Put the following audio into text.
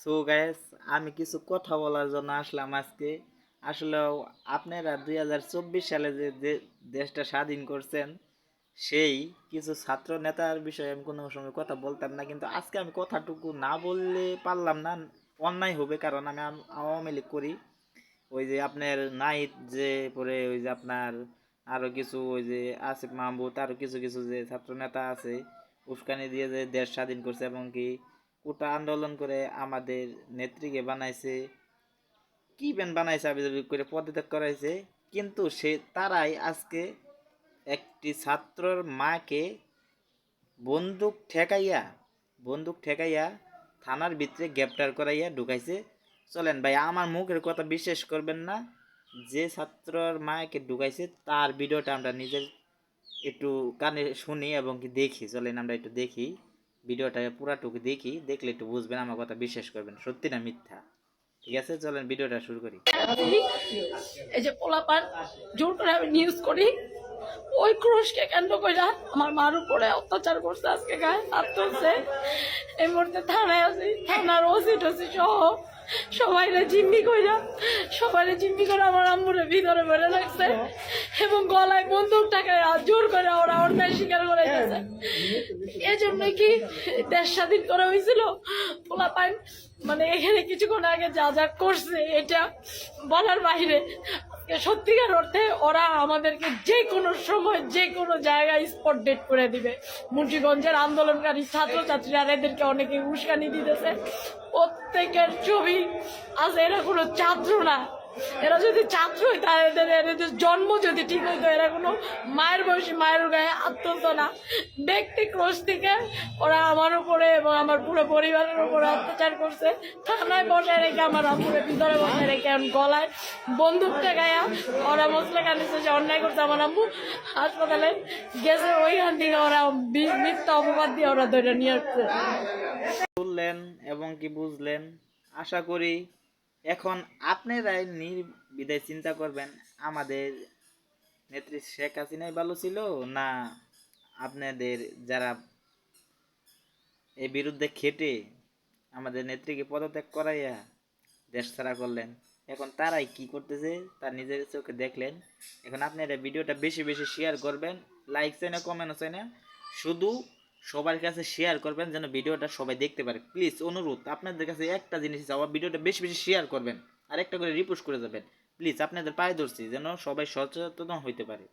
So guys আমি কিছু কথা বলার জন্য আসলাম আজকে। আসলে আপনারা দুই হাজার চব্বিশ সালে যে দেশটা স্বাধীন করছেন, সেই কিছু ছাত্র নেতার বিষয়ে আমি কোনো সময় কথা বলতাম না, কিন্তু আজকে আমি কথাটুকু না বললে পারলাম না, অন্যায় হবে কারণ আমি আওয়ামী লীগ করি। ওই যে আপনার নাইট যে, পরে ওই যে আপনার আরও কিছু ওই যে আসিফ মাহমুদ, আরও কিছু কিছু যে ছাত্র নেতা আছে, উস্কানি দিয়ে যে দেশ স্বাধীন করছে, এবং কি কোটা আন্দোলন করে আমাদের নেত্রীকে বানাইছে। কি ব্যান বানাইছে আবিদাবি করে পদত্যাগ করাইছে? কিন্তু সে, তারাই আজকে একটি ছাত্রর মাকে বন্দুক ঠেকাইয়া বন্দুক ঠেকাইয়া থানার ভিতরে গ্রেপ্তার করাইয়া ঢুকাইছে। চলেন ভাই, আমার মুখের কথা বিশ্বাস করবেন না। যে ছাত্রর মাকে ঢুকাইছে, তার ভিডিওটা আমরা নিজের একটু কানে শুনি এবং কি দেখি। চলেন আমরা একটু দেখি। ভিডিওটা পুরাটুকু দেখি, দেখলে একটু বুঝবেন, আমার কথা বিশ্বাস করবেন। সত্যি না মিথ্যা? ঠিক আছে? চলেন, ভিডিওটা শুরু করি। এই যে পোলাপান, জোর করে আমি নিউজ করি। ওই ক্রুশকে কেন্দ্র করে আমার মার উপরে অত্যাচার করছে আজকে গায়ে, হাত তুলছে। এই মুহূর্তে থানায় আছি, থানার ওসি টসি সহ সবাইরে জিম্মি কইরা, সবাইরে জিম্মি করে আমার আম্মুরে ভিতরে বেড়ে লাগছে এবং গলায় বন্দুক টাকায় জোর করে ওরা অন্যায় স্বীকার করে গেছে এই জন্য কি দেশ স্বাধীন করা হয়েছিল? পোলাপান মানে এখানে কিছুক্ষণ আগে যা যা করছে, এটা বলার বাইরে। সত্যিকার অর্থে ওরা আমাদেরকে যে কোনো সময়, যে কোনো জায়গায় স্পট ডেট করে দিবে। মুন্সীগঞ্জের আন্দোলনকারী ছাত্রছাত্রীরা এদেরকে অনেকে উস্কানি দিতেছে। প্রত্যেকের ছবি আজ এরা কোনো ছাত্র না। এরা যদি ছাত্র হয় তাহলে এদের জন্ম যদি ঠিক হইতো, এরা কোনো মায়ের বয়সী মায়ের গায়ে আত্মত না। ব্যক্তি ক্রোশ থেকে ওরা আমার উপরে এবং আমার পুরো পরিবারের উপরে অত্যাচার করছে। থানায় বসায় রেখে, আমার আম্মুরে ভিতরে বসায় রেখে গলায় বন্দুকটা গায়া ওরা মশলা কানিছে যে অন্যায় করছে। আমার আম্মু হাসপাতালে গেছে, ওইখান থেকে ওরা মিথ্যা অপবাদ দিয়ে ওরা ধরে নিয়ে আসছে। শুনলেন এবং কি বুঝলেন? আশা করি এখন আপনারাই নির্বিধায় চিন্তা করবেন, আমাদের নেত্রী শেখ হাসিনাই ভালো ছিল না আপনাদের যারা এর বিরুদ্ধে খেটে আমাদের নেত্রীকে পদত্যাগ করাইয়া দেশ ছাড়া করলেন? এখন তারাই কি করতেছে, তার নিজের চোখে দেখলেন। এখন আপনারা ভিডিওটা বেশি বেশি শেয়ার করবেন লাইক চাই না কমেন্ট চাই না শুধু সবার কাছে শেয়ার করবেন যেন ভিডিওটা সবাই দেখতে পারে। প্লিজ অনুরোধ, আপনাদের কাছে একটা জিনিস চাওয়া ভিডিওটা বেশি বেশি শেয়ার করবেন। আর একটা করে রিপোস্ট করে যাবেন। প্লিজ আপনাদের পায়ে ধরছি যেন সবাই সচেতন হইতে পারে।